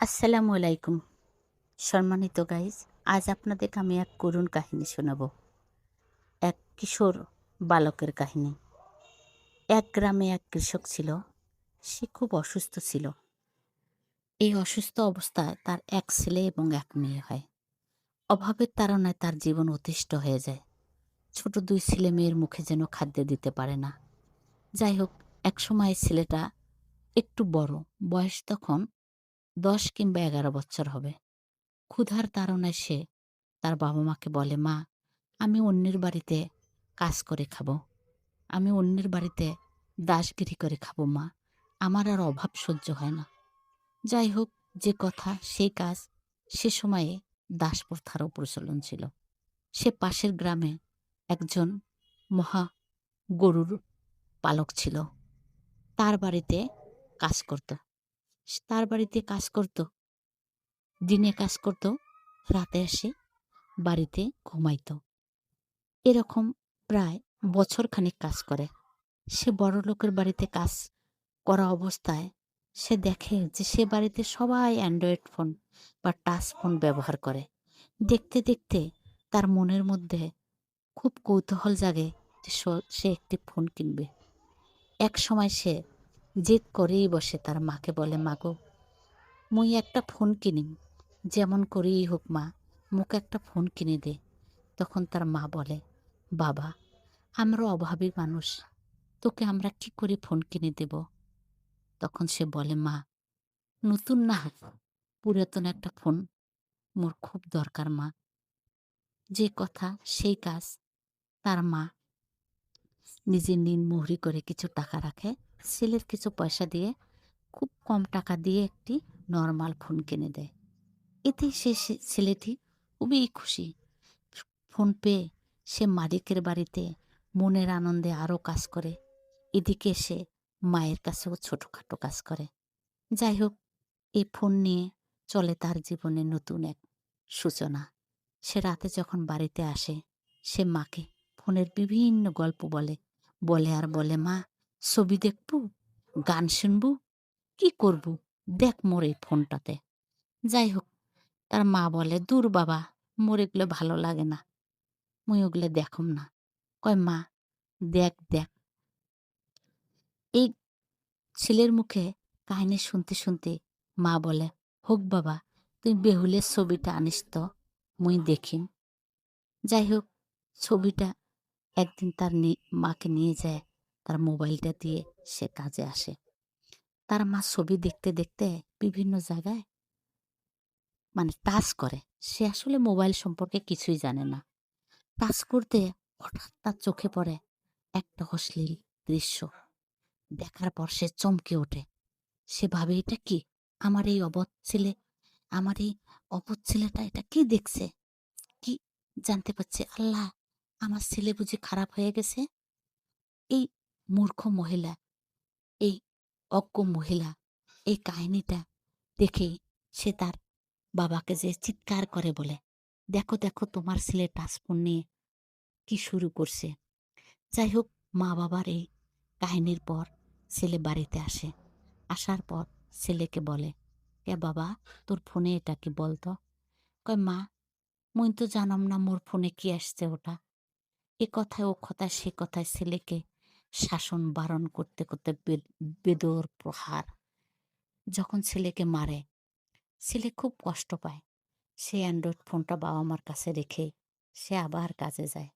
আসসালামু আলাইকুম। সম্মানিত গাইজ আজ আপনাদেরকে আমি এক করুণ কাহিনী শোনাব। এক কিশোর বালকের কাহিনী। এক গ্রামে এক কৃষক ছিল, সে খুব অসুস্থ ছিল। এই অসুস্থ অবস্থায় তার এক ছেলে এবং এক মেয়ে হয়। অভাবের তাড়নায় তার জীবন অতিষ্ঠ হয়ে যায়। ছোট দুই ছেলে মেয়ের মুখে যেন খাদ্য দিতে পারে না। যাই হোক এক সময় ছেলেটা একটু বড়, বয়স তখন দশ কিংবা এগারো বছর হবে। ক্ষুধার তাড়নায় সে তার বাবা মাকে বলে, মা, আমি অন্যের বাড়িতে কাজ করে খাব। আমি অন্যের বাড়িতে দাসগিরি করে খাব, মা। আমার আর অভাব সহ্য হয় না। যাই হোক, যে কথা, সেই কাজ সে সময়ে দাস প্রথারও প্রচলন ছিল। সে পাশের গ্রামে একজন মহা গরুর পালক ছিল। তার বাড়িতে কাজ করত। তার বাড়িতে কাজ করত। দিনে কাজ করত, রাতে এসে বাড়িতে ঘুমাইতো। এরকম প্রায় বছরখানেক কাজ করে। সে বড় লোকের বাড়িতে কাজ করা অবস্থায় সে দেখে যে সে বাড়িতে সবাই অ্যান্ড্রয়েড ফোন বা টাচ ফোন ব্যবহার করে। দেখতে দেখতে তার মনের মধ্যে খুব কৌতূহল জাগে যে সে একটি ফোন কিনবে। এক সময় সে জেদ করেই বসে তার মাকে বলে, মাগো, মুই একটা ফোন কিনিম। যেমন করেই হোক, মা, মুকে একটা ফোন কিনে দে। তখন তার মা বলে, বাবা, আমরা অভাবী মানুষ, তোকে আমরা কি করে ফোন কিনে দেব? তখন সে বলে, মা, নতুন না পুরাতন একটা ফোন মোর খুব দরকার, মা। যে কথা, সেই কাজ। তার মা নিজে নিন মুহুরি করে কিছু টাকা রাখে ছেলের কিছু পয়সা দিয়ে খুব কম টাকা দিয়ে একটি নর্মাল ফোন কিনে দেয়। এতে সে- ছেলেটি খুবই খুশি। ফোন পেয়ে সে মালিকের বাড়িতে মনের আনন্দে আরও কাজ করে। এদিকে সে মায়ের কাছেও ছোটোখাটো কাজ করে। যাই হোক, এই ফোন নিয়ে চলে তার জীবনে নতুন এক সূচনা। সে রাতে যখন বাড়িতে আসে, সে মাকে ফোনের বিভিন্ন গল্প বলে বলে আর বলে, মা ছবি দেখব, গান শুনব, কি করব? দেখ মোর এই ফোনটাতে। যাই হোক, তার মা বলে, দূর বাবা, মোর এগুলো ভালো লাগে না। মুই ওগুলো দেখম না। কয়, মা, দেখ দেখ। এই ছেলের মুখে কাহিনী শুনতে শুনতে মা বলে, হোক বাবা, তুই বেহুলের ছবিটা আনিস তো, মুই দেখিম। যাই হোক, ছবিটা একদিন তার মাকে নিয়ে যায়। তার মোবাইলটা দিয়ে সে কাজে আসে। তার মা ছবি দেখতে দেখতে বিভিন্ন জায়গায় মানে টাচ করে। সে আসলে মোবাইল সম্পর্কে কিছুই জানে না। টাচ করতে হঠাৎ তার চোখে পড়ে একটা অশ্লীল দৃশ্য। দেখার পর সে চমকে ওঠে। সে ভাবে, এটা কি? আমার এই অবধ ছেলে, আমার এই অবধ ছেলেটা এটা কি দেখছে? কি জানতে পারছে? আল্লাহ, আমার ছেলে বুঝি খারাপ হয়ে গেছে? এই মূর্খ মহিলা, এই অজ্ঞ মহিলা, এই কাহিনীটা দেখে সে তার বাবাকে যে চিৎকার করে বলে, দেখো দেখো তোমার ছেলে টাচফোন নিয়ে কি শুরু করছে? যাই হোক মা বাবার এই কাহিনীর পর ছেলে বাড়িতে আসে। আসার পর ছেলেকে বলে, এ বাবা, তোর ফোনে এটা কি বলতো? কয়, মা মুই তো জানাম না মোর ফোনে কি আসছে ওটা। এ কথায়, ও কথায়, সে কথায় ছেলেকে শাসন বারণ করতে করতে বেদর, প্রহার। যখন ছেলেকে মারে, ছেলে খুব কষ্ট পায়। সে অ্যান্ড্রয়েড ফোনটা বাবা মার কাছে রেখে সে আবার কাজে যায়।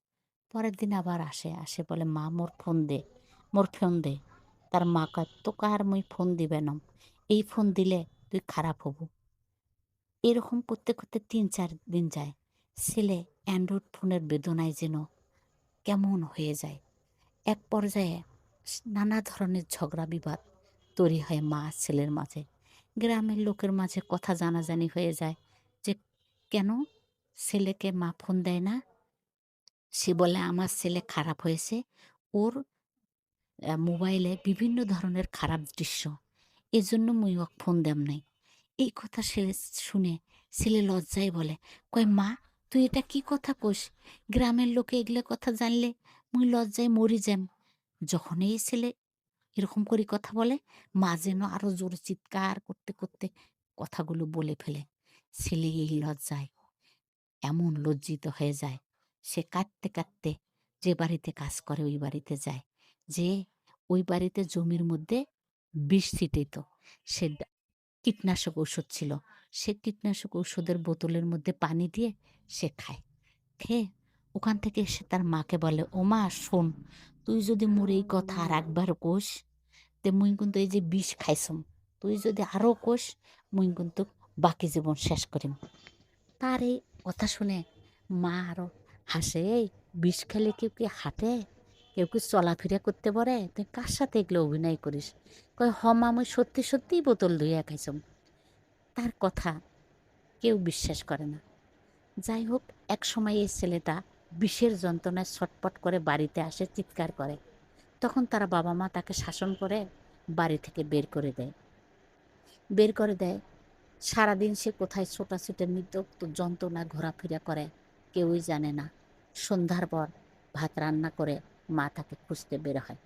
পরের দিন আবার আসে আসে বলে, মা, মোর ফোন দে, মোর ফোন দে। তার মা কয় তোকে আর মুই ফোন দিবে না এই ফোন দিলে তুই খারাপ হব। এরকম করতে করতে তিন, চার দিন যায়। ছেলে অ্যান্ড্রয়েড ফোনের বেদনায় যেন কেমন হয়ে যায়। এক পর্যায়ে নানা ধরনের ঝগড়া বিবাদ তৈরি হয় মা ছেলের মাঝে। গ্রামের লোকের মাঝে কথা জানাজানি হয়ে যায় যে, কেন? ছেলেকে মা ফোন দেয় না? সে বলে, আমার ছেলে খারাপ হয়েছে। ওর মোবাইলে বিভিন্ন ধরনের খারাপ দৃশ্য। এজন্য মুই ওকে ফোন দেম নাই। এই কথা ছেলে শুনে ছেলে লজ্জায় বলে, কয় মা, তুই এটা কি কথা কোস গ্রামের লোকে এগুলো কথা জানলে মুই লজ্জায় মরি যাম যখন এই ছেলে এরকম করে কথা বলে, মা যেন আরও জোরে চিৎকার করতে করতে কথাগুলো বলে ফেলে, ছেলে এই লজ্জায় এমন লজ্জিত হয়ে যায়, সে কাঁদতে কাঁদতে যে বাড়িতে কাজ করে ওই বাড়িতে যায়, যে ওই বাড়িতে জমির মধ্যে বিষ ছিটিত সে কীটনাশক ওষুধ ছিল, সে কীটনাশক ওষুধের বোতলের মধ্যে পানি দিয়ে সে খায়। খেয়ে ওখান থেকে এসে তার মাকে বলে, ও মা, শোন, তুই যদি মোর এই কথা আর একবার কোষ তে মুই কিন্তু এই যে বিষ খাইছম তুই যদি আরও কোষ মুই কিন্তু বাকি জীবন শেষ করিম। তার এই কথা শুনে মা আরও হাসে, এই বিষ খেলে কেউ কি হাঁটে? কেউ কি চলাফেরা করতে পারে? তুই কার সাথে এগুলো অভিনয় করিস? কয়, হ মা আমি সত্যি সত্যিই বোতল ধুইয়া খাইছম তার কথা কেউ বিশ্বাস করে না। যাই হোক, এক সময় এই ছেলেটা বিষের যন্ত্রণায় ছটপট করে বাড়িতে আসে, চিৎকার করে। তখন তারা বাবা মা তাকে শাসন করে বাড়ি থেকে বের করে দেয়। বের করে দেয়। সারাদিন সে কোথায় ছোটাছুটে নিত্যক্ত যন্ত্রণা ঘোরাফেরা করে কেউই জানে না। সন্ধ্যার পর ভাত রান্না করে মা তাকে খুঁজতে বের হয়।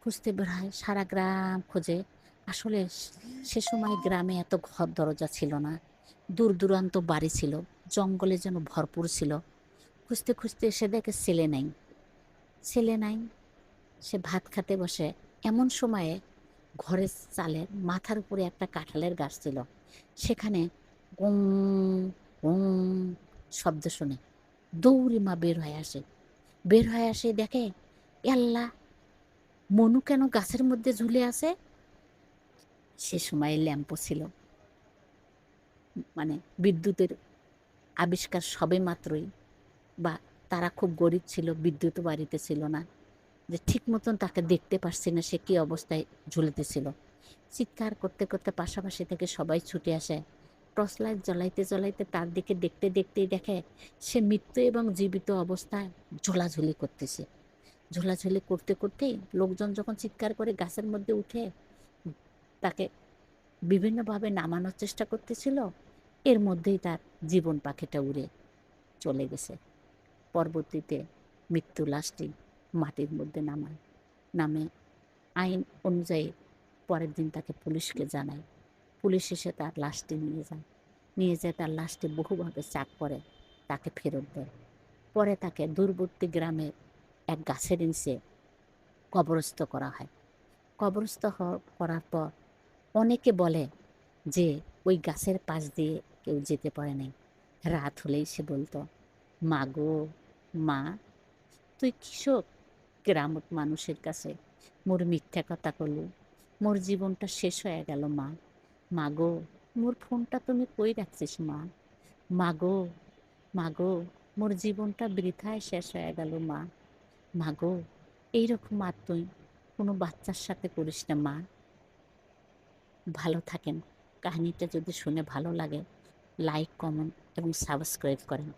খুঁজতে বের হয় সারা গ্রাম খোঁজে। আসলে সে সময় গ্রামে এত ঘর দরজা ছিল না। দূর দূরান্ত বাড়ি ছিল। জঙ্গলে যেন ভরপুর ছিল। খুঁজতে খুঁজতে এসে দেখে ছেলে নাই। ছেলে নাই, সে ভাত খেতে বসে। এমন সময়ে ঘরের চালের মাথার উপরে একটা কাঁঠালের গাছ ছিল। সেখানে গুং গুং শব্দ শুনে দৌড়ে মা বের হয়ে আসে। বের হয়ে আসে দেখে আল্লাহ, মনু কেন গাছের মধ্যে ঝুলে আছে? সে সময় ল্যাম্পও ছিল। মানে বিদ্যুতের আবিষ্কার সবে মাত্রই বা তারা খুব গরিব ছিল, বিদ্যুৎ বাড়িতে ছিল না, যে ঠিক মতন তাকে দেখতে পারছি না সে কী অবস্থায় ঝুলিতেছিল চিৎকার করতে করতে পাশাপাশি থেকে সবাই ছুটে আসে। টর্চ লাইট জ্বলাইতে জ্বলাইতে তার দিকে দেখতে দেখতেই দেখে সে মৃত্যু এবং জীবিত অবস্থায় ঝোলাঝুলি করতেছে। ঝোলাঝুলি করতে করতেই লোকজন যখন চিৎকার করে গাছের মধ্যে উঠে তাকে বিভিন্নভাবে নামানোর চেষ্টা করতেছিল, এর মধ্যেই তার জীবন পাখিটা উড়ে চলে গেছে। পরবর্তীতে মৃত্যু লাশটি মাটির মধ্যে নামায়। নামে আইন অনুযায়ী পরের দিন তাকে পুলিশকে জানায়। পুলিশ এসে তার লাশটি নিয়ে যায়। নিয়ে যায়, তার লাশটি বহুভাবে চাক করে, তাকে ফেরত দেয়। পরে তাকে দূরবর্তী গ্রামের এক গাছের নিচে কবরস্থ করা হয়। কবরস্থ করার পর অনেকে বলে যে, ওই গাছের পাশ দিয়ে কেউ যেতে পারে নাই। রাত হলেই সে বলতো, মা গো মা, তুই কৃষক গ্রামত মানুষের কাছে মোর মিথ্যা কথা করলু মোর জীবনটা শেষ হয়ে গেল মা। মা গো মোর ফোনটা তুমি কই রাখছিস মা? মা গো মা গো মোর জীবনটা বৃথায় শেষ হয়ে গেল মা। মা গো এইরকম আর তুই কোনো বাচ্চার সাথে করিস না মা। ভালো থাকেন। কাহিনীটা যদি শুনে ভালো লাগে লাইক কমেন্ট এবং সাবস্ক্রাইব করেন।